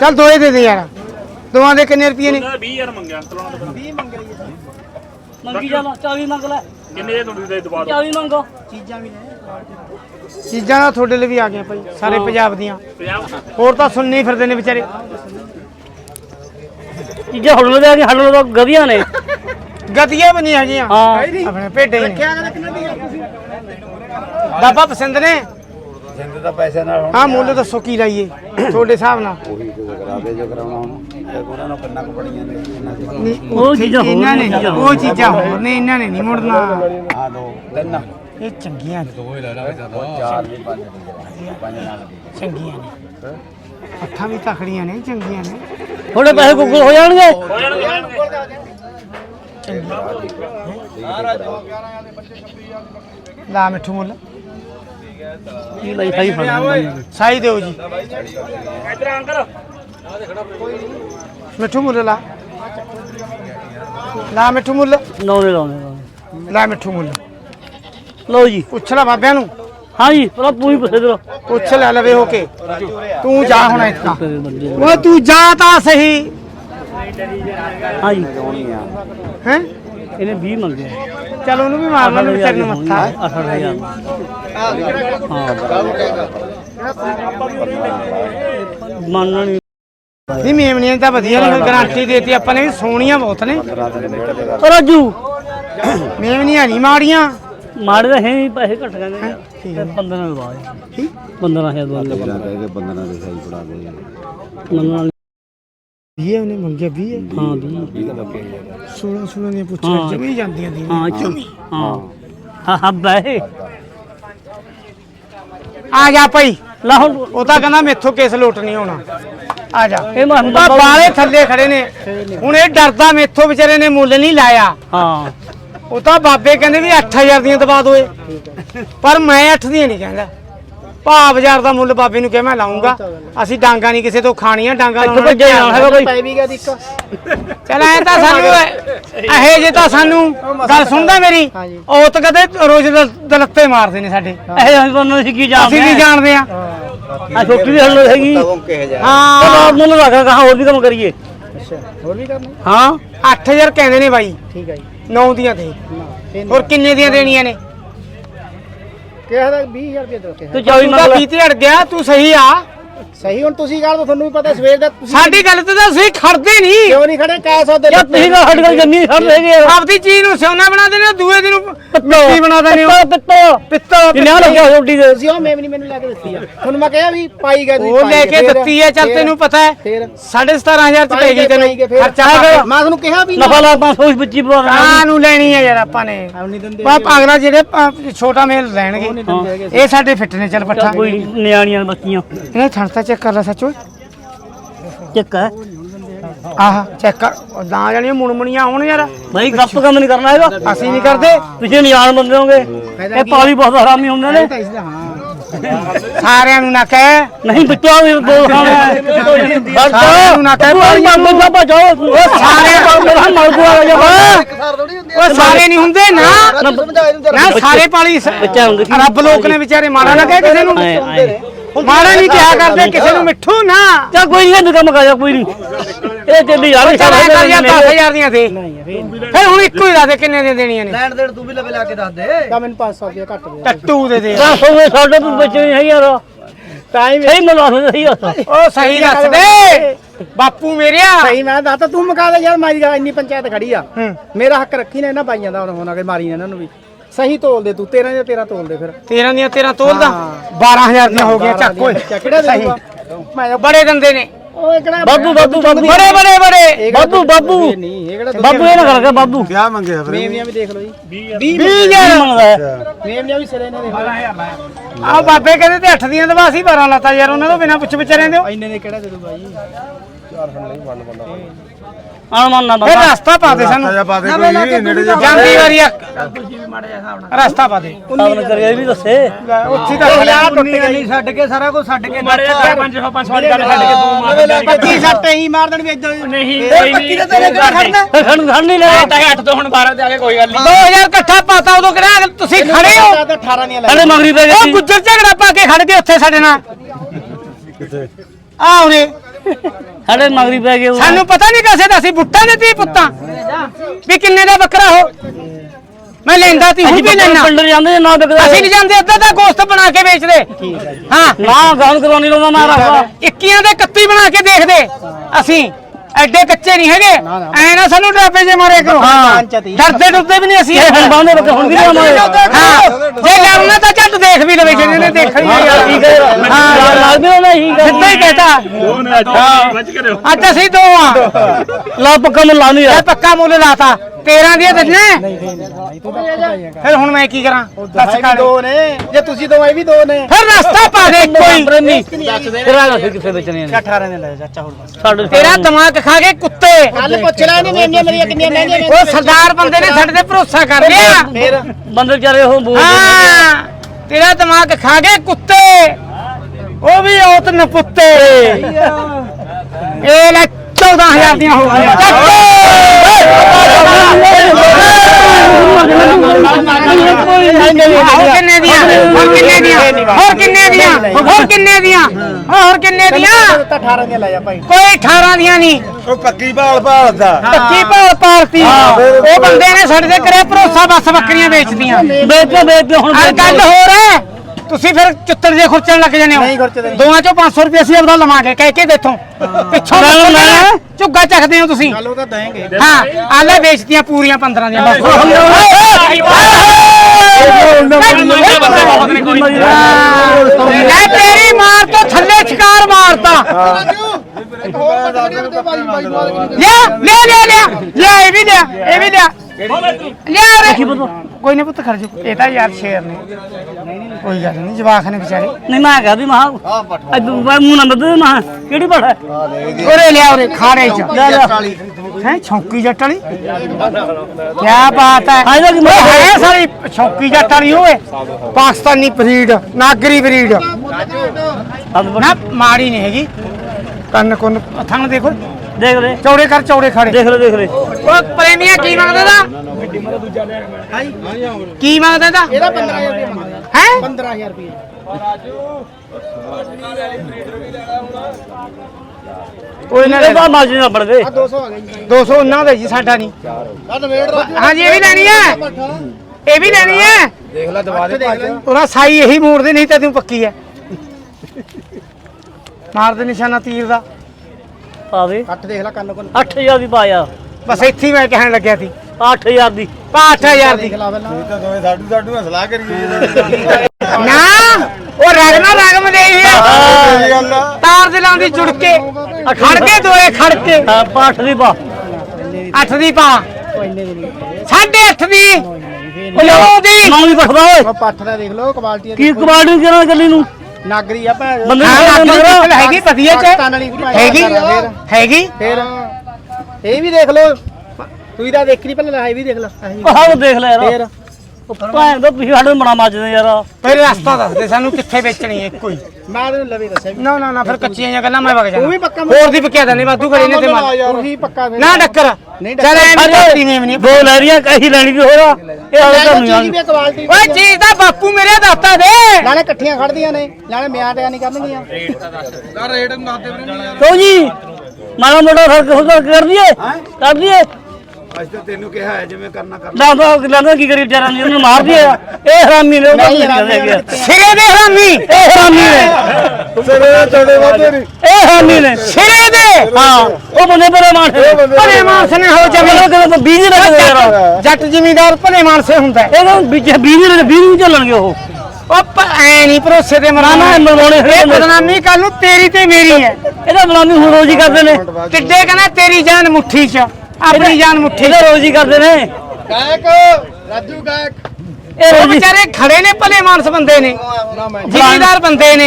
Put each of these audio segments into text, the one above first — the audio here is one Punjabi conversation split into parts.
ਚੱਲ ਦੋਏ ਦੇ ਦੇ ਯਾਰ। ਦੋਵਾਂ ਦੇ ਕਿੰਨੇ ਰੁਪਏ ਨੇ? 20000 ਮੰਗਿਆ ਚਲਾਉਣ ਦਾ 20 ਮੰਗ ਰਹੀ ਹੈ ਮੰਗੀ ਜਾਣਾ 24 ਮੰਗ ਲੈ। ਕਿੰਨੇ ਦੇ ਤੁਹਾਨੂੰ ਦੇ ਦਵਾ ਦੋ? 24 ਮੰਗੋ। ਚੀਜ਼ਾਂ ਵੀ ਨੇ। ਚੀਜ਼ਾਂ ਤਾਂ ਤੁਹਾਡੇ ਲਈ ਵੀ ਆ ਗਈਆਂ ਭਾਈ ਸਾਰੇ ਪੰਜਾਬ ਦੀਆਂ। 50 ਹੋਰ ਤਾਂ ਸੁਣਨੇ ਫਿਰਦੇ ਨੇ ਵਿਚਾਰੇ। ਚੀਜ਼ਾਂ ਹੜਨ ਦੇ ਆ ਹੜਨ ਤੋਂ ਗਧੀਆਂ ਨੇ। ਗਤੀਆਂ ਵੀ ਨਹੀਂ ਹੈਗੀਆਂ। ਆਪਣੇ ਭੇਡੇ ਨੇ। ਗੱਲ ਕਿੰਨਾ ਦੀ ਆ ਤੁਸੀਂ? ਦਾਬਾ ਪਸੰਦ ਨੇ? ਜਿੰਦ ਤਾਂ ਪੈਸੇ ਨਾਲ ਹੁਣ ਹਾਂ ਮੁੱਲ ਦੱਸੋ ਕੀ ਲਾਈਏ ਤੁਹਾਡੇ ਹਿਸਾਬ ਨਾਲ। ਉਹੀ ਕੁਝ ਕਰਾ ਦੇ ਜੋ ਕਰਾਉਣਾ ਹੁਣ। ਉਹਨਾਂ ਨੂੰ ਕਿੰਨਾ ਕੁ ਪੜੀਆਂ ਨੇ ਇਹਨਾਂ ਦੀ ਨਹੀਂ, ਉਹ ਚੀਜ਼ਾਂ ਹੋਰ ਇਹਨਾਂ ਨੇ ਨੇ, ਉਹ ਚੀਜ਼ਾਂ ਹੋਰ ਨੇ ਇਹਨਾਂ ਨੇ ਨਹੀਂ ਮੁੜਨਾ। ਆ ਦੋ ਤਿੰਨ। ਇਹ ਚੰਗੀਆਂ ਨੇ। ਚਾਰ ਵੀ ਪੰਜ ਦੀ ਪੰਜ ਨਾਲ ਦੀ ਚੰਗੀਆਂ ਨੇ। ਅੱਠਾਂ ਵੀ ਤਖੜੀਆਂ ਨੇ ਚੰਗੀਆਂ ਨੇ। ਥੋੜੇ ਪੈਸੇ ਗੁੱਗਲ ਹੋ ਜਾਣਗੇ। ਲਾ ਮਿੱਠੂ ਮੁੱਲ। ਕੀ ਲਈ ਸਹੀ ਫੜਨਾ? ਸਾਈ ਦਿਓ ਜੀ। ਇਧਰ ਅੰਕਲ ਮਿੱਠੂ ਮੁੱਲ ਲਾ। ਲਾ ਮਿੱਠੂ ਮੁੱਲ। ਲਾਉਣੇ ਲਾਉਣੇ। ਲਾ ਮਿੱਠੂ ਮੁੱਲ। ਲਓ ਜੀ। ਪੁੱਛ ਲੈ ਬਾਬਿਆਂ ਨੂੰ। ਹਾਂ ਜੀ ਪੂਰੀ ਪੁੱਛੇ ਦਿਓ ਪੁੱਛ ਲੈ ਲਵੇ ਹੋ ਕੇ। ਤੂੰ ਜਾ ਹੁਣ ਇੱਥਾਂ। ਉਹ ਤੂੰ ਜਾ ਤਾਂ ਸਹੀ। ਹਾਂ ਜੀ। ਹੈ? ਇਹਨੇ 20 ਮੰਗੇ ਚਲ ਉਹਨੂੰ ਵੀ ਮਾਰ ਲੈ ਵਿਚਾਰ ਨੂੰ ਮੱਥਾ। 8000 ਮੰਨਣਾ। ਨਹੀਂ ਨਹੀਂ ਮੇਮਣੀਆਂ ਤਾਂ ਵਧੀਆ ਨੇ ਗਾਰੰਟੀ ਦੇਤੀ ਆਪਾਂ ਨੇ ਵੀ ਸੋਹਣੀਆਂ ਬਹੁਤ ਨੇ। ਦੇ ਦੇ ਰਾਜੂ। ਮੇਮਣੀਆਂ ਨਹੀਂ ਮਾੜੀਆਂ। ਮਾੜੇ ਤਾਂ ਹੈ ਨਹੀਂ ਪੈਸੇ ਘੱਟ ਕਹਿੰਦੇ। ਠੀਕ ਤੇ 15 ਨਾਲ ਬਾਅਦ। 15000 ਦਵਾ ਦੇ ਜਿਹੜਾ ਕਹਿ ਕੇ ਬੰਦਨਾ ਦੇ ਸਹੀ ਪੜਾ ਦੇ ਮੰਨਣਾ। 20 ਉਹਨੇ ਮੰਗਿਆ 20 ਹਾਂ। 20 ਵੀ ਤਾਂ ਲੱਗੇ 16 16 ਦੀਆਂ ਪੁੱਛਾਂ ਹਾਂ। ਜਮੀ ਜਾਂਦੀਆਂ ਦੀਆਂ। ਹਾਂ ਚੁੰਮੀ ਹਾਂ। ਹਾਂ ਹਾਂ ਬੈ ਆ ਜਾ ਭਾਈ। ਲਾ ਹੁਣ ਉਹ ਤਾਂ ਕਹਿੰਦਾ ਮੈਥੋਂ ਕਿਸ ਲੋਟ ਨਹੀਂ ਹੋਣਾ। ਆ ਜਾ। ਇਹ ਮੈਂ ਆ ਬਾਲੇ ਥੱਲੇ ਖੜੇ ਨੇ। ਹੁਣ ਇਹ ਡਰਦਾ ਮੈਥੋਂ ਵਿਚਾਰੇ ਨੇ ਮੁੱਲ ਨਹੀਂ ਲਾਇਆ। ਹਾਂ। ਉਹ ਤਾਂ ਬਾਬੇ ਕਹਿੰਦੇ ਵੀ 8000 ਦੀਆਂ ਦਵਾ ਦੋਏ ਪਰ ਮੈਂ 8 ਦੀਆਂ ਨਹੀਂ ਕਹਿੰਦਾ। ਭਾ ਬਾਜ਼ਾਰ ਦਾ ਮੁੱਲ ਬਾਬੇ ਨੂੰ ਕਿਹਾ ਮੈਂ ਲਾਉਂਗਾ। ਅਸੀਂ ਡਾਂਗਾ ਨਹੀਂ ਕਿਸੇ ਤੋਂ ਖਾਣੀਆਂ ਡਾਂਗਾ ਇੱਥੇ ਲਾਉਣਾ ਹੈਗਾ ਬਈ ਪੈ ਵੀ ਗਿਆ ਦੀ ਇੱਕ। ਚਲ ਐ ਤਾਂ ਸਾਨੂੰ ਇਹ ਜੇ ਤਾਂ ਸਾਨੂੰ ਗੱਲ ਸੁਣਦਾ ਮੇਰੀ। ਉਹ ਤਾਂ ਕਦੇ ਰੋਜ਼ ਦ- ਦਲੱਤੇ ਮਾਰਦੇ ਨੇ ਸਾਡੇ। ਇਹ ਅਸੀਂ ਬੰਦੇ ਅਸੀਂ ਕੀ ਜਾਣਦੇ ਅਸੀਂ ਕੀ ਜਾਣਦੇ ਆ? ਆ ਛੋਟੀ ਦੀ ਹੱਲ ਹੈਗੀ। ਤਾਂ ਹਾਂ? ਚਲੋ ਮੁੱਲ ਰੱਖ ਕਹਾ ਹੋਰ ਵੀ ਕੰਮ ਕਰੀਏ। ਅੱਛਾ ਹੋਰ ਵੀ ਕਰਨਾ ਹਾਂ? 8000 ਕਹਿੰਦੇ ਨੇ ਬਾਈ। ਠੀਕ ਹੈ ਜੀ। 9 ਦੀਆਂ ਫਿਰ ਹੋਰ ਕਿੰਨੇ ਦੀਆਂ ਦੇਣੀਆਂ ਨੇ? ਕਿਹਾ ਦਾ 20000 ਰੁਪਏ ਦੋ ਕਿਹਾ। ਤੂੰ 24 ਤੂੰ ਮੰਗ ਤਾਂ ਲੈ। ਬੀਤੇ ਅੜ ਗਿਆ ਤੂੰ ਸਹੀ ਆ। ਸਹੀ ਹੁਣ ਤੁਸੀਂ ਗੱਲ ਤਾਂ ਤੁਹਾਨੂੰ ਵੀ ਪਤਾ ਸਵੇਰ ਦਾ ਤੁਸੀਂ ਸਾਡੀ ਗੱਲ ਤੇ ਤਾਂ ਤੁਸੀਂ ਖੜਦੇ ਨਹੀਂ ਕਿਉਂ ਨਹੀਂ ਖੜੇ? ਕੈ ਸੌਦੇ ਯਾਰ ਤੁਸੀਂ ਤਾਂ ਸਾਡੀ ਗੱਲ ਜੰਮੀ ਛੱਡ ਦੇਗੇ ਆਪਦੀ ਚੀਜ਼ ਨੂੰ ਸੋਨਾ ਬਣਾ ਦਿੰਦੇ ਹੋ ਦੂਏ ਦਿਨ ਨੂੰ ਮਿੱਟੀ ਬਣਾ ਦਿੰਦੇ ਹੋ। ਪਿੱਤੋ ਪਿੱਤੋ ਪਿੱਤਲ। ਕਿੰਨਾ ਲੱਗਿਆ ਛੋਟੀ ਦੇ ਤੁਸੀਂ ਉਹ ਮੇਵਨੀ ਮੈਨੂੰ ਲੈ ਕੇ ਦਿੱਤੀ ਆ। ਤੁਹਾਨੂੰ ਮੈਂ ਕਿਹਾ ਵੀ ਪਾਈ ਗਿਆ ਤੁਸੀਂ ਉਹ ਲੈ ਕੇ ਦਿੱਤੀ ਹੈ ਚੱਲ ਤੈਨੂੰ ਪਤਾ ਹੈ ਫਿਰ। 17500 ਚ ਪੈ ਗਈ ਤੈਨੂੰ ਖਰਚਾ ਮੈਂ ਤੁਹਾਨੂੰ ਕਿਹਾ ਵੀ ਨਫਾ ਲਾ 500 ਵਿੱਚ ਹੀ ਪਵਾ ਦੇਣਾ ਕਾਂ ਨੂੰ ਲੈਣੀ ਹੈ ਯਾਰ ਆਪਾਂ ਨੇ? ਪਾਪ ਅਗਲਾ ਜਿਹੜੇ ਛੋਟਾ ਮੇਲ ਲੈਣਗੇ। ਇਹ ਸਾਡੇ ਫਿੱਟ ਨੇ ਚੱਲ ਪੱਠਾ। ਕੋਈ ਨਿਆਣੀਆਂ ਬੱਚੀਆਂ ਇਹਨੇ ਛਣਤਾ ਚੈੱਕ ਕਰ ਲੈ ਸੱਚੋ ਚੱਕ ਆਹ ਚੈੱਕ ਕਰ ਨਾ ਜਾਣੀਆਂ ਮੁਣਮੁਣੀਆਂ ਆਉਣ ਯਾਰ ਭਾਈ ਗੱਪ ਕੰਮ ਨਹੀਂ ਕਰਨਾ ਹੈਗਾ ਅਸੀਂ ਨਹੀਂ ਕਰਦੇ ਤੁਸੀਂ ਨਿਆਣ ਬੰਦੇ ਹੋਗੇ ਇਹ ਪਾਲੀ ਬਹੁਤ ਹਰਾਮੀ ਹੁੰਦੇ ਨੇ ਦਾ ਸਾਰਿਆਂ ਨੂੰ ਨਾ ਕਹਿ ਨਹੀਂ ਬੱਚਾ ਵੀ ਬੋਲ ਸਾਰਿਆਂ ਨੂੰ ਨਾ ਕਹਿ ਪਾਲੀਆਂ ਨੂੰ ਬੱਚਾ ਬਚਾਓ ਉਹ ਸਾਰੇ ਮੇਰਾ ਮਰ ਗੁਆ ਜਾ ਉਹ ਸਾਰੇ ਨਹੀਂ ਹੁੰਦੇ ਨਾ ਨਾ ਸਾਰੇ ਪਾਲੀ। ਰੱਬ ਲੋਕ ਨੇ ਵਿਚਾਰੇ ਮਾੜਾ ਲੱਗੇ ਕਿਸੇ ਨੂੰ ਮਾੜਾ ਨਹੀਂ ਕਿਹਾ ਕਰਦੇ ਕਿਸੇ ਨੂੰ ਮਿੱਠੂ ਨਾ। ਚਾ ਕੋਈ ਨਹੀਂ ਕੰਮ ਕਰ ਜਾ ਕੋਈ ਨਹੀਂ ਇਹ ਚੱਲੀ ਯਾਰ ਚੱਲ ਕਰ ਯਾਰ 10000 ਦੀਆਂ ਦੇ। ਫਿਰ ਹੁਣ ਇੱਕੋ ਹੀ ਦੱਸ ਦੇ ਕਿੰਨੇ ਦੀਆਂ ਦੇਣੀਆਂ ਨੇ? ਲੈਣ ਦੇਣ ਤੂੰ ਵੀ ਲਵੇ ਲਾ ਕੇ ਦੱਸ ਦੇ। ਤਾਂ ਮੈਨੂੰ 500 ਰੁਪਏ ਘੱਟ ਦੇ। ਟੱਟੂ ਦੇ ਦੇ। ਬਸ ਹੋਵੇ ਸਾਡੇ ਤੋਂ ਬੱਚੇ ਨਹੀਂ ਹੈ ਯਾਰ। ਟਾਈਮ ਸਹੀ ਮਲਾ ਸਹੀ ਉਹ ਸਹੀ ਦੱਸ ਦੇ। ਬਾਪੂ ਮੇਰਿਆ। ਸਹੀ ਮੈਂ ਦੱਸਤਾ ਤੂੰ ਮੁਕਾ ਦੇ ਯਾਰ ਮਾਰੀ ਇੰਨੀ ਪੰਚਾਇਤ ਖੜੀ ਆ। ਮੇਰਾ ਹੱਕ ਰੱਖੀ ਨਾ ਇਹਨਾਂ ਬਾਈਆਂ ਦਾ ਹੁਣ ਹੁਣ ਅਗੇ ਮਾਰੀ ਇਹਨਾਂ ਨੂੰ ਵੀ। ਸਹੀ ਤੋਲ ਦੇ ਤੂੰ 13 ਜਾਂ 13 ਤੋਲ ਦੇ ਫਿਰ। 13 ਦੀਆਂ 13 ਤੋਲਦਾ 12000 ਦੀਆਂ ਹੋ ਗਈਆਂ ਚੱਕ ਓਏ। ਕਿਹੜਾ ਦੇ ਸਹੀ। ਦੂਗਾ ਮੈਂ ਬੜੇ ਦੰਦੇ ਨੇ। ਓਏ ਕਿਹੜਾ ਬਾਬੂ ਬਾਬੂ ਬਾਬੂ ਬੜੇ ਬੜੇ ਬੜੇ। ਬਾਬੂ ਬਾਬੂ? ਨਹੀਂ ਇਹ ਕਿਹੜਾ ਬਾਬੂ ਇਹ ਨਾ ਕਰ ਕੇ ਬਾਬੂ। ਕਿਆ ਮੰਗਿਆ ਮੇਵਨੀਆਂ ਵੀ ਦੇਖ ਲਓ ਜੀ। 20 ਕੀ ਮੰਗਦਾ। ਹੈ ਵੀ ਸਿਰੇ ਨੇ ਦੇਖ ਲਓ। ਆ ਬਾਬੇ ਕਹਿੰਦੇ ਤੇ 8 ਦੀਆਂ ਦਵਾ ਸੀ 12 ਲਾਤਾ ਯਾਰ ਉਹਨਾਂ ਤੋਂ ਬਿਨਾ ਪੁੱਛ ਵਿਚ ਰਹਿੰਦੇ ਹੋ ਇੰਨੇ ਦੇ ਕਿਹੜਾ ਦੇ ਦੂਗਾ ਜੀ? ਆਣ ਨਾ ਬਾਬਾ ਰਸਤਾ ਪਾ ਦੇ ਸਾਨੂੰ। ਪਾ ਦੇ ਕੋਈ ਨੇੜੇ ਜਾ ਜਾਂਦੀ ਵਾਰੀ ਆ। ਰਸਤਾ ਪਾ ਦੇ। ਸਾਬਨ ਕਰਿਆ ਇਹ ਵੀ ਦੱਸੇ। ਉੱਥੇ ਤਾਂ ਖੜਿਆ ਟੁੱਟ ਗਈ ਛੱਡ ਕੇ ਸਾਰਾ ਕੁਝ ਛੱਡ ਕੇ ਮਾਰੇ 500 500 ਦੀ ਗੱਲ ਛੱਡ ਕੇ ਤੂੰ ਮਾਰ ਪੱਕੀ ਸੱਟ ਹੀ ਮਾਰ ਦੇਣ ਵੀ ਇਦਾਂ ਨਹੀਂ ਕੋਈ ਨਹੀਂ ਤੇਰੇ ਕਿਹੜਾ ਖੜਨਾ। ਖਣ ਖਣ ਨਹੀਂ ਲੈ ਤਾਂ 8 ਤੋਂ ਹੁਣ 12 ਤੇ ਆ ਕੇ ਕੋਈ ਗੱਲ ਨਹੀਂ। 2000 ਇਕੱਠਾ ਪਾਤਾ ਉਦੋਂ ਕਿਹੜਾ ਤੁਸੀਂ ਖੜੇ ਹੋ? 18 ਨਹੀਂ ਸਾਡੇ ਮਗਰੀ ਪੈ ਉਹ ਗੁੱਜਰ ਝਗੜਾ ਪਾ ਕੇ ਖੜ ਗਏ ਉੱਥੇ ਸਾਡੇ ਨਾਲ। ਆ ਉਰੇ ਸਾਡੇ ਮਗਰੀ ਪੈ ਗਏ ਉਹ। ਸਾਨੂੰ ਪਤਾ ਨਹੀਂ ਕਿਸੇ ਦਾ ਅਸੀਂ ਬੁੱਟਾਂ ਦੇ ਤੀ ਪੁੱਤਾਂ। ਵੀ ਕਿੰਨੇ ਦਾ ਬੱਕਰਾ ਹੋ ਮੈਂ ਲੈਂਦਾ ਤੀ ਹੁਣ ਅਸੀਂ ਵੀ ਲੈਣਾ ਪਿੰਡ ਜਾਂਦੇ ਜੇ ਨਾ ਵਿਕਦਾ। ਅਸੀਂ ਨਹੀਂ ਜਾਂਦੇ ਅੱਧਾ ਦਾ ਗੋਸ਼ਤ ਬਣਾ ਕੇ ਵੇਚਦੇ। ਹਾਂ ਨਾ ਗਾਉਣ ਕਰਵਾਉਣੀ ਲਾਉਂਦਾ ਮੈਂ ਰੱਖਦਾ ਇੱਕੀਆਂ ਦੇ 31 ਬਣਾ ਕੇ ਦੇਖਦੇ। ਅਸੀਂ ਐਡੇ ਕੱਚੇ ਨਹੀਂ ਹੈਗੇ। ਐ ਨਾ ਸਾਨੂੰ ਡਰਾਪੇ ਜੇ ਮਾਰੇ ਕਰੋ ਹਾਂ। ਡਰਦੇ ਡਰਦੇ ਵੀ ਨਹੀਂ ਅਸੀਂ। ਇਹ ਹੁਣ ਬਾਂਦੇ ਬੱਕੇ ਹੁਣ ਵੀ ਲਿਆਵਾਂਗੇ ਹਾਂ। ਜੇ ਲੜਨਾ ਤਾਂ ਝੱਟ ਦੇਖ ਵੀ ਲਵੇ ਜਿਹਨੇ ਦੇਖਣੀ ਹੈ ਯਾਰ ਠੀਕ ਹੈ। ਹਾਂ। ਲਾਲ ਵੀ ਉਹਨਾਂ ਹੀ। ਸਿੱਧਾ ਹੀ ਕਹਤਾ। ਕੇ ਅੱਜ ਅਸੀਂ ਦੋ ਆ। ਲਾ ਪੱਕਾ ਮੁੱਲ ਲਾ ਨਹੀਂ ਇਹ ਯਾਰ ਪੱਕਾ ਮੁੱਲ ਲਾਤਾ। 13 ਦੀਆਂ ਦਿੰਨੇ ਫਿਰ ਹੁਣ ਮੈਂ ਕੀ ਕਰਾਂ? ਦੱਸ ਕਾਲੇ ਦੋ ਨੇ। ਜੇ ਤੁਸੀਂ ਦੋ ਇਹ ਵੀ ਦੋ ਨੇ। ਫਿਰ ਰਸਤਾ ਪਾ ਦੇ ਕੋਈ। ਫਿਰ ਆ ਦੱਸ ਕਿੱਥੇ ਵੇਚਣੇ ਨੇ 18 ਦੇ ਲੈ ਚਾਚਾ ਹੁਣ ਸਾਡੇ ਤੇਰਾ ਦਿਮਾਗ ਖਾ ਕੇ ਕੁੱਤੇ। ਕੱਲ ਪੁੱਛ ਲੈ ਨਹੀਂ ਮੇਰੀਆਂ ਮੇਰੀਆਂ ਕਿੰਨੀਆਂ ਮਹਿੰਗੀਆਂ ਉਹ ਸਰਦਾਰ ਬੰਦੇ ਨੇ ਸਾਡੇ ਤੇ ਭਰੋਸਾ ਕਰ ਲਿਆ। ਫੇਰ ਬੰਦੇ ਵਿਚਾਰੇ ਉਹ ਬੋਲ ਹਾਂ ਤੇਰਾ ਦਿਮਾਗ ਖਾ ਗਏ ਕੁੱਤੇ। ਉਹ ਵੀ ਔਤ ਨਪੁੱਤੇ ਇਹ ਲੈ 14000 ਦੀਆਂ ਹੋ ਗਈਆਂ। ਹੋਰ ਕਿੰਨੇ ਦੀਆਂ ਹੋਰ ਕਿੰਨੇ ਦੀਆਂ ਹੋਰ ਕਿੰਨੇ ਦੀਆਂ ਹੋਰ ਕਿੰਨੇ ਦੀਆਂ ਹੋਰ ਕਿੰਨੇ ਦੀਆਂ ਤਾਂ 18 ਦੀਆਂ ਲੈ ਜਾ ਭਾਈ ਕੋਈ 18 ਦੀਆਂ ਨਹੀਂ ਉਹ ਪੱਕੀ ਭਾਲ ਭਾਲਦਾ ਪੱਕੀ ਭਾਲ ਪਾਰਤੀ ਉਹ ਬੰਦੇ ਨੇ ਸਾਡੇ ਤੇ ਕਰਿਆ ਭਰੋਸਾ ਬਸ ਬੱਕਰੀਆਂ ਵੇਚਦੀਆਂ ਵੇਚ ਵੇਚ ਹੁਣ ਆ ਗੱਲ ਹੋਰ ਹੈ ਤੁਸੀਂ ਫਿਰ ਚਿੱਤਰ ਜੇ ਖੁਰਚਣ ਲੱਗ ਜਾਂਦੇ ਹੋ। ਦੋਵਾਂ ਚੋਂ 500 ਰੁਪਏ ਅਸੀਂ ਆਪਦਾ ਲਵਾਂਗੇ ਕਹਿ ਕੇ ਦੇਖੋ ਪਿੱਛੋਂ। ਝੁੱਗਾ ਚੱਕਦੇ ਹੋ ਤੁਸੀਂ ਕੱਲ ਉਹ ਤਾਂ ਦੇਂਗੇ ਹਾਂ ਆਲੇ ਵੇਚਦੀਆਂ ਪੂਰੀਆਂ 15 ਦੀਆਂ ਬਸ ਲੈ ਤੇਰੀ ਮਾਰ ਤੋਂ ਥੱਲੇ ਛਕਾਰ ਮਾਰਤਾ ਲਿਆ ਲਿਆ ਲਿਆ ਲਿਆ ਲਿਆ ਇਹ ਵੀ ਲਿਆ, ਇਹ ਵੀ ਲਿਆ। ਲਿਆ ਕੋਈ ਨਹੀਂ ਪੁੱਤ ਖਰਚ ਇਹ ਤਾਂ ਯਾਰ ਸ਼ੇਰ ਨੇ। ਕੋਈ ਗੱਲ ਨਹੀਂ ਜਵਾਖ ਨੇ ਵਿਚਾਰੇ। ਨਹੀਂ ਮੈਂ ਕਹਦੀ ਮਹਾ ਅੱਜ ਮੈਂ ਮੂੰਹ ਨਾ ਬੱਦੇ ਮਹਾ ਕਿਹੜੀ ਬੜਾ ਉਰੇ ਲਿਆ ਉਰੇ ਖਾੜੇ ਚ। ਲੈ ਲੈ। ਹੈ ਛੌਂਕੀ ਜੱਟ ਵਾਲੀ? ਕੀ ਬਾਤ ਹੈ। ਹਾਂ, ਇਹਦਾ ਕੀ ਮਤਲਬ ਓਏ, ਹੈ ਸਾਰੀ ਛੌਂਕੀ ਜੱਟ ਵਾਲੀ ਓਏ। Pakistani breed Nagri breed. ਨਾ ਮਾੜੀ ਨਹੀਂ ਹੈਗੀ। ਕੰਨ ਕੁੰਨ ਥਣ ਦੇਖੋ। ਦੇਖ ਲੈ। ਚੌੜੇ ਕਰ ਚੌੜੇ ਖੜੇ। ਦੇਖ ਲੈ ਦੇਖ ਲੈ। ਉਹ ਪ੍ਰੇਮੀਆ ਕੀ ਮੰਗਦਾ ਦਾ ਕੀ ਮੰਗਦਾ ਦਾ ਇਹਦਾ 15000 ਰੁਪਏ ਮੰਗਦਾ। ਹੈ? 15000 ਰੁਪਏ। ਕੋਈ ਨਾ ਇਹ ਤਾਂ ਮਾਜੀ ਨਾ ਪੜਦੇ ਆ 200 ਆ ਗਿਆ ਜੀ। 200 ਉਹਨਾਂ ਦਾ ਜੀ ਸਾਡਾ ਨਹੀਂ। ਆ ਨਵੇੜ ਦਾ ਹਾਂਜੀ ਇਹ ਵੀ ਲੈਣੀ ਹੈ। ਇਹ ਵੀ ਲੈਣੀ ਹੈ। ਦੇਖ ਲੈ ਦਵਾ ਦੇ ਭਾਈ ਉਹਨਾਂ ਸਾਈ ਇਹੀ ਮੋੜਦੇ ਨਹੀਂ ਤਾਂ ਤੂੰ ਪੱਕੀ ਹੈ। ਮਾਰ ਦੇ ਨਿਸ਼ਾਨਾ ਤੀਰ ਦਾ। ਪਾਵੇ ਕੱਟ ਦੇਖ ਲੈ ਕੰਨ ਕੋਲ 8000 ਦੀ ਪਾਇਆ। ਬਸ ਇੱਥੇ ਹੀ ਮੈਂ ਕਹਿਣ ਲੱਗਿਆ ਸੀ। 8000 ਦੀ। ਪਾ 8000 ਦੀ। ਦੇਖ ਲਾ ਪਹਿਲਾਂ। ਤਾਂ ਦੋਵੇਂ ਸਾਡੂ ਸਾਡੂ ਨਾਲ ਸਲਾਹ ਕਰੀਏ। ਨਾ ਉਹ ਰਗਨਾ ਰਗਮ ਦੇ ਹੀ ਆ। ਸਹੀ ਗੱਲ ਆ। ਤਾਰ ਦੇ ਲਾਉਂਦੀ ਜੁੜ ਕੇ। ਖੜ ਕੇ ਦੋਏ ਖੜ ਕੇ। ਹਾਂ ਪਾਠ ਦੀ ਪਾ। 8 ਦੀ ਪਾ। ਸਾਢੇ 8 ਦੀ। ਉਹ ਨੌ। ਦੀ ਨੌਂ ਦੀ ਪਠਦਾ ਓਏ। ਪੱਠ ਦਾ ਦੇਖ ਲਓ ਕੁਆਲਿਟੀ ਕੀ ਕਬਾੜੀ ਕਿਹਨਾਂ ਗੱਲੀ ਨੂੰ? ਨਾਗਰੀ ਆ ਭੈਣ। ਬੰਦੇ ਹਾਂ ਨੂੰ ਆਪਣੀ ਮਗਰ ਨਸਲ ਹੈਗੀ ਵਧੀਆ ਪਾਕਿਸਤਾਨ ਚ ਵਾਲੀ ਵੀ ਭਾਈ ਹੈਗੀ ਫੇਰ ਹੈਗੀ? ਫੇਰ ਇਹ ਵੀ ਦੇਖ ਲਓ। ਤੂੰ ਇਹਦਾ ਦੇਖੀ ਨਹੀਂ ਪਹਿਲਾਂ ਇਹ ਵੀ ਦੇਖ ਲੈ। ਇਹ ਵੀ। ਆਹ ਦੇਖ ਲੈ। ਯਾਰ। ਫੇਰ। ਉਹ ਭੈਣ ਦਾ ਤੁਸੀਂ ਸਾਡੇ ਨੂੰ ਬੜਾ ਮੱਜਦੇ ਯਾਰ। ਫਿਰ ਰਸਤਾ ਦੱਸ ਦੇ ਸਾਨੂੰ ਕਿੱਥੇ ਵੇਚਣੀ ਹੈ ਇੱਕੋ ਹੀ। ਮੈਂ ਤੈਨੂੰ ਲਵੇ ਦੱਸਿਆ ਵੀ ਨਾ ਨਾ ਨਾ ਫਿਰ ਕੱਚੀਆਂ ਜਿਹੀਆਂ ਗੱਲਾਂ ਮੈਂ ਵਗ ਜਾਣਾ। ਉਹ ਵੀ ਪੱਕਾ ਹੋਰ ਦੀ ਪੱਕਿਆ ਤਾਂ ਨਹੀਂ ਵਾਧੂ ਕਰੇ ਨੇ ਤੇ ਮਾਰ ਤੂੰ ਹੀ ਪੱਕਾ ਨਾ ਡੱਕਰ। ਨਹੀਂ ਚੱਲ ਐ ਨਹੀਂ ਕਰਦੀ ਨਹੀਂ ਨਹੀਂ ਦੋ ਲੈ ਰਹੀਆਂ ਕਹੀ ਲੈਣੀ ਦੀ ਹੋਰ। ਇਹ ਹਾਲੇ ਤਾਂ ਨਹੀਂ ਕੁਆਲਿਟੀ ਓਏ ਚੀਜ਼ ਦਾ ਬਾਪੂ ਮੇਰੇ ਦੱਸਤਾ ਦੇ। ਨਾਲੇ ਇਕੱਠੀਆਂ ਖੜਦੀਆਂ ਨੇ ਨਾਲੇ ਮਿਆਂ ਟਿਆ ਨਹੀਂ ਕਰਨਗੀਆਂ। ਕਿਉਂ ਜੀ? ਮਾੜਾ ਮੋਟਾ ਫ਼ਰਕ ਹੋ ਕਰ ਦਈਏ ਕਰ ਦਈਏ। ਅੱਜ ਤਾਂ ਤੈਨੂੰ ਕਿਹਾ ਹੈ ਜਿਵੇਂ ਕਰਨਾ ਕਰ ਲਾਂਦਾ ਲਾਂਦਾ ਕੀ ਕਰੀ ਵਿਚਾਰਾ ਨੇ ਉਹਨੂੰ ਮਾਰ ਦਿਆ ਇਹ ਹਰਾਮੀ ਨੇ ਨਹੀਂ ਨਹੀਂ ਗਿਆ ਸਿਰੇ ਦੇ ਹਰਾਮੀ ਇਹ ਹਰਾਮੀ। ਨੇ ਸਿਰੇ ਚੜੇ ਵਾਦੇ ਨਹੀਂ। ਇਹ ਹਰਾਮੀ ਨੇ ਸਿਰੇ ਦੇ। ਹਾਂ ਉਹ ਬੰਦੇ ਬੜੇ ਮਾਰ ਭਲੇ ਮਾਨਸ ਨੇ। ਹੋ ਜਾਵੇ ਜਦੋਂ ਬੀਜ ਰੱਖਦੇ ਯਾਰ। ਜੱਟ ਜ਼ਿਮੀਂਦਾਰ ਭਲੇ ਮਾਨਸੇ ਹੁੰਦਾ ਹੈ। ਇਹਦਾ ਵਿੱਚ ਬੀਜ ਨੇ ਬੀਜ ਨਹੀਂ ਚੱਲਣਗੇ ਉਹ। ਉਹ ਪ- ਐ ਨਹੀਂ ਭਰੋਸੇ ਤੇ ਮਰਾਣਾ ਇਹ। ਬਦਨਾਮੀ ਕੱਲ ਨੂੰ ਤੇਰੀ ਤੇ ਮੇਰੀ ਹੈ। ਇਹਦਾ ਗੁਲਾਮੀ ਹੁਣ ਰੋਜ਼ ਹੀ ਕਰਦੇ ਨੇ। ਕਿੱਡੇ ਕਹਿੰਦਾ ਤੇਰੀ ਜਾਨ ਮੁੱਠੀ 'ਚ ਆਪਣੀ ਜਾਨ ਮੁੱਠੀ 'ਚ। ਇਹਦਾ ਰੋਜ਼ ਹੀ ਕਰਦੇ ਨੇ। ਗਾਇਕ ਰਾਜੂ ਗਾਇਕ। ਇਹ ਵਿਚਾਰੇ ਖੜੇ ਨੇ ਭਲੇ ਮਾਨਸ ਬੰਦੇ ਨੇ ਜ਼ਿਮੀਂਦਾਰ ਬੰਦੇ ਨੇ।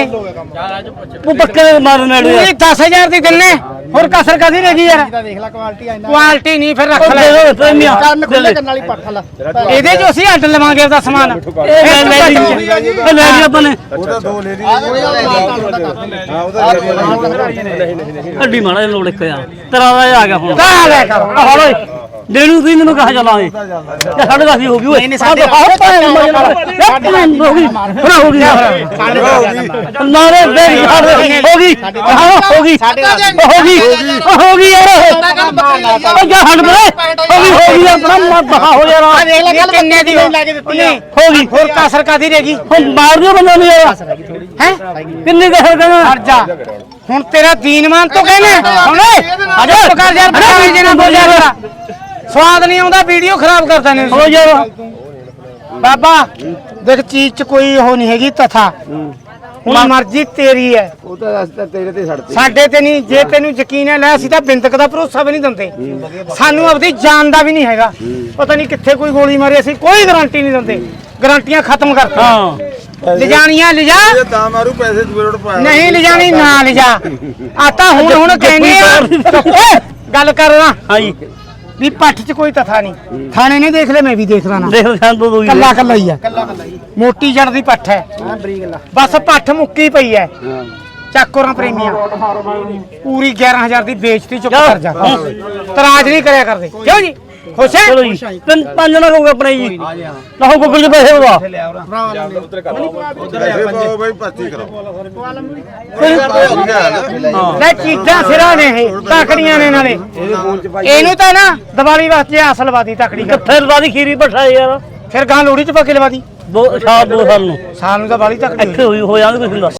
ਉਹ ਪੱਕੇ ਦੇ ਮਾਰਨ ਵਾਲੇ ਇਹ 10000 ਦੀ ਦਿੰਨੇ ਹੋਰ ਕਸਰ ਕਾਦੀ ਰਹਿ ਗਈ ਯਾਰ? ਇਹਦਾ ਦੇਖ ਲੈ ਕੁਆਲਿਟੀ ਆ ਇੰਨਾ। ਕੁਆਲਿਟੀ ਨਹੀਂ ਫਿਰ ਰੱਖ ਲੈ। ਦੇ ਦੋ ਪ੍ਰੇਮੀਆਂ ਕੰਨ ਖੁੱਲੇ ਕੰਨ ਵਾਲੀ ਪੱਠ ਲੈ। ਇਹਦੇ 'ਚ ਅਸੀਂ ਅੱਡ ਲਵਾਂਗੇ ਉਹਦਾ ਸਮਾਨ। ਇਹ ਲੈ ਲੈ ਲਈ। ਇਹ ਲੈ ਲਈ ਆਪਾਂ ਨੇ। ਉਹ ਤਾਂ ਦੋ ਲੈ ਲਈ। ਹਾਂ ਉਹ ਤਾਂ ਲੈ ਲਈ। ਹੱਡੀ ਮਾੜਾ ਜਿਹਾ ਲੋੜ ਇੱਕ ਯਾਰ ਤੇਰਾ ਦਾ ਆ ਗਿਆ ਹੁਣ। ਤਾਂ ਲੈ ਕਰ। ਆ ਹੌਲੇ ਦੇਣੂ ਦੀ ਮੈਨੂੰ ਕਹਾ ਚਲਾਂਗੇ ਤੇ ਸਾਡੇ ਦਾ ਹੋ ਗਈ ਓਏ। ਨਹੀਂ, ਸਾਡੇ- ਆਹ ਭੈਣ ਭੈਣ ਹੋ ਗਈ। ਭਰਾ ਹੋ ਗਈ। ਨਾਰੇ ਦੇ ਯਾਰ ਹੋ ਗਈ। ਹਾਂ ਹੋ ਗਈ। ਹੋ ਗਈ। ਹੋ ਗਈ ਯਾਰ। ਉਹ ਜਾ ਹਟ ਬਰੇ ਹੋ ਗਈ ਹੋ ਗਈ ਆਪਣਾ ਬਹਾ ਹੋ ਯਾਰ। ਆ ਦੇਖ ਲੈ ਕਿੰਨੇ ਦੀ ਲੈ ਕੇ ਦਿੱਤੀ ਹੈ ਹੋ ਗਈ। ਹੋਰ ਕਸਰ ਕਾਦੀ ਰਹੇਗੀ ਹੁਣ ਮਾਰ ਦਿਓ ਬੰਦਾ ਨਹੀਂ ਯਾਰ। ਹੈ? ਕਿੰਨੇ ਦਾ ਹੈ ਕਹਿੰਦਾ ਹਟ ਜਾ। ਹੁਣ ਤੇਰਾ ਦੀਨਮਾਨ ਤੋਂ ਕਹਿੰਦੇ ਹੁਣ ਅਜੇ ਪਕਾਰ ਯਾਰ ਬੜਾ ਜੇ। ਨਾ ਬੋਲ ਯਾਰ ਸਵਾਦ ਨਹੀਂ ਆਉਂਦਾ ਵੀਡੀਓ ਖਰਾਬ ਕਰਦਾ ਨੇ ਹੋ ਯਾਰ ਬਾਬਾ ਦੇਖ ਚੀਜ਼ ਚ ਕੋਈ ਉਹ ਨਹੀਂ ਹੈਗੀ ਤਥਾ। ਹੁਣ ਮਰਜ਼ੀ ਤੇਰੀ ਹੈ। ਉਹ ਤਾਂ ਅਸੀਂ ਤਾਂ ਤੇਰੇ ਤੇ ਛੱਡਦੇ ਸਾਡੇ ਤੇ ਨਹੀਂ ਜੇ ਤੈਨੂੰ ਯਕੀਨ ਹੈ ਲੈ ਅਸੀਂ ਤਾਂ ਬਿੰਦਕ ਦਾ ਭਰੋਸਾ ਵੀ ਨਹੀਂ ਦਿੰਦੇ। ਸਾਨੂੰ ਆਪਣੀ ਜਾਨ ਦਾ ਵੀ ਨਹੀਂ ਹੈਗਾ। ਪਤਾ ਨਹੀਂ ਕਿੱਥੇ ਕੋਈ ਗੋਲੀ ਮਾਰੀ ਅਸੀਂ ਕੋਈ ਗਾਰੰਟੀ ਨਹੀਂ ਦਿੰਦੇ। ਗਾਰੰਟੀਆਂ ਖਤਮ ਕਰਤੀਆਂ ਹਾਂ। ਲਿਜਾਣੀਆਂ ਲਿਜਾ। ਤਾਂ ਮਾਰੂ ਪੈਸੇ ਦੂਏ ਰੋਡ ਪਾਇਆ। ਨਹੀਂ ਲਿਜਾਣੀ ਨਾ ਲਿਜਾ। ਆਤਾ ਹੁਣ ਹੁਣ ਕਹਿੰਦੇ ਆ। ਗੱਲ ਕਰ ਨਾ। ਹਾਂ ਜੀ ਵੀ ਪੱਠ 'ਚ ਕੋਈ ਤਥਾ ਨਹੀਂ। ਥਾਣੇ ਨੇ ਦੇਖ ਲੈ ਮੈਂ ਵੀ ਦੇਖ ਲੈਣਾ। ਦੇਖ ਸ਼ਾਂਤ ਦੋ ਕੱਲਾ ਕੱਲਾ ਹੀ ਆ। ਮੋਟੀ ਜੜ ਦੀ ਪੱਠ ਹੈ। ਬਸ ਪੱਠ ਮੁੱਕੀ ਪਈ ਹੈ। ਚੱਕੋਰਾਂ ਪ੍ਰੇਮੀਆਂ। ਪੂਰੀ 11000 ਦੀ ਵੇਚਤੀ ਚੁੱਪ ਕਰ ਜਾ। ਤਰਾਜ ਨਹੀਂ ਕਰਿਆ ਕਰਦੇ। ਕਿਉਂ ਜੀ। ਖੁਸ਼ ਹੈ? ਚਲੋ ਜੀ। ਤਿੰਨ ਪੰਜ ਨਾ ਕਹੋਗੇ ਆਪਣੇ ਜੀ। ਲਾਹੋ ਗੁੱਗਲ ਚ ਪੈਸੇ ਪੈਸੇ ਪਾਓ ਬਈ ਭਰਤੀ ਕਰੋ। ਲੈ ਚੀਜ਼ਾਂ ਸਿਰਾਂ ਨੇ ਇਹ ਤਾਕੜੀਆਂ ਨੇ ਨਾਲੇ ਇਹਨੂੰ ਤਾਂ ਨਾ ਦੀਵਾਲੀ ਵਾਸਤੇ ਅਸਲ ਵਾਦੀ ਤਕੜੀ ਕਰ। ਫਿਰ ਬਾਦੀ ਖੀਰੀ ਬਠਾ ਯਾਰ। ਫਿਰ ਗਾਂ ਲੋੜੀ ਚ ਪਾ ਕੇ ਲਵਾ ਦੀ। ਦੋ ਸਾਲ ਦੋ ਸਾਲ ਨੂੰ। ਸਾਲ ਨੂੰ ਤਾਂ ਬਾਲੀ ਤਕੜੀ। ਇੱਥੇ ਹੋਈ ਹੋ ਜਾਂਦੇ ਕੁਛ ਹੁੰਦਾ।